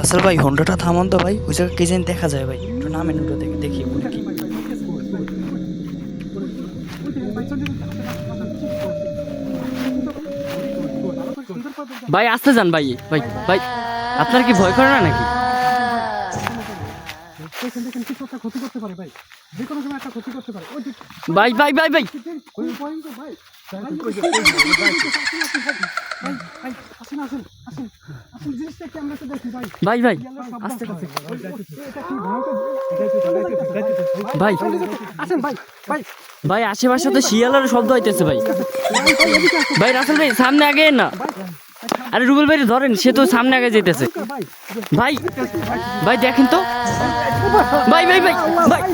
রাসেল ভাই হন্ডাটা থামান তো ভাই ওই জায়গায় কে জানি দেখা যায় ভাই। একটু নামেন ওটা দেখে দেখি কি। ভাই আসতে যান ভাই ভাই ভাই। আপনার কি ভয় করে না নাকি? ভাই যে কোনো সময় একটা ক্ষতি করতে পারে ওই যে ভাই ভাই ভাই। ভাই। ভাই আস্তে আস্তে। ভাই। আসেন, ভাই, ভাই, ভাই আশেপাশে তো শিয়ালের শব্দ হইতেছে ভাই। ভাই, রাসেল ভাই সামনে আগে না। আরে রুবেল ভাই ধরেন সে তো সামনে আগে যেতেছে। ভাই ভাই দেখেন তো। ভাই ভাই ভাই ভাই।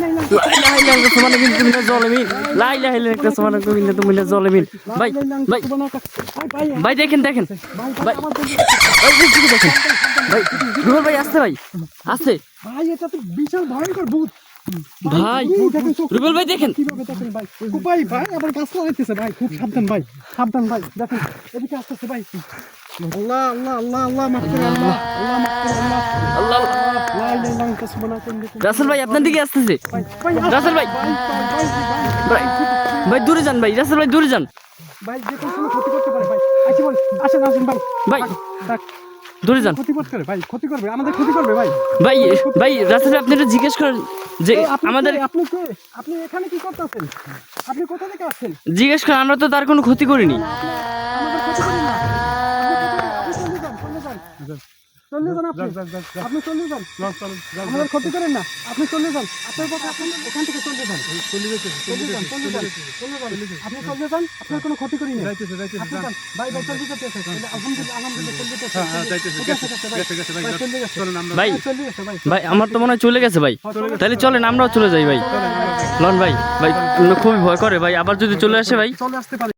ভাই দেখেন দেখেন। ভাই, ভাই ভাই দিকে দেখেন। ভাই রুবেল ভাই আসতে ভাই আসতে ভাই, এটা তো বিশাল ভয়ঙ্কর ভূত। ভাই এই দেখেন চোখ- রুবেল ভাই দেখেন। কীভাবে দেখেন ভাই? ভাই ভাই আবার গাছ লাগাইতেছে ভাই। খুব সাবধান ভাই। সাবধান ভাই দেখেন। এদিকে আসতেছে ভাই। আল্লাহ আল্লাহ আল্লাহ আল্লাহ মাফ করে আল্লাহ। আল্লাহ মাফ করে আল্লাহ আল্লাহ। রাসেল ভাই আপনার দিকে আসতেছে। রাসেল ভাই। ভাই দূরে যান ভাই রাসেল ভাই দূরে যান। ভাই যে কোনো সময় ক্ষতি করতে পারে ভাই। আসি বল আসেন আসেন ভাই। ভাই দূরে যান। ক্ষতি করতে ভাই ক্ষতি করবে আমাদের ক্ষতি করবে ভাই। ভাই ভাই রাসেল আপনি একটু জিজ্ঞেস করেন যে আমাদের আপনি কে? আপনি এখানে কি করতেছেন? আপনি কোথা থেকে আসছেন? জিজ্ঞেস করেন আমরা তো তার কোনো ক্ষতি করিনি আমাদের ক্ষতি করেন না আপনি চলে যান। আমাদের ক্ষতি করেন না। আপনি চলে যান। আপনার কথা আপনি এখান থেকে চলে যান। চলে যান চলে যান চলে যান। আপনি চলে যান আপনার কোনো ক্ষতি করি না ভাই ভাই চলে যেতে আলহামদুলিল্লাহ আলহামদুলিল্লাহ চলে যেতে আছে। ভাই ভাই আমার তো মনে হয় চলে গেছে ভাই। তাহলে চলেন আমরাও চলে যাই ভাই। লন ভাই। ভাই খুবই ভয় করে ভাই। আবার যদি চলে আসে ভাই। চলে আসতে পারে।